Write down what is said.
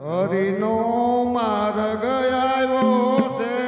હરિનો માર્ગ આવ્યો છે.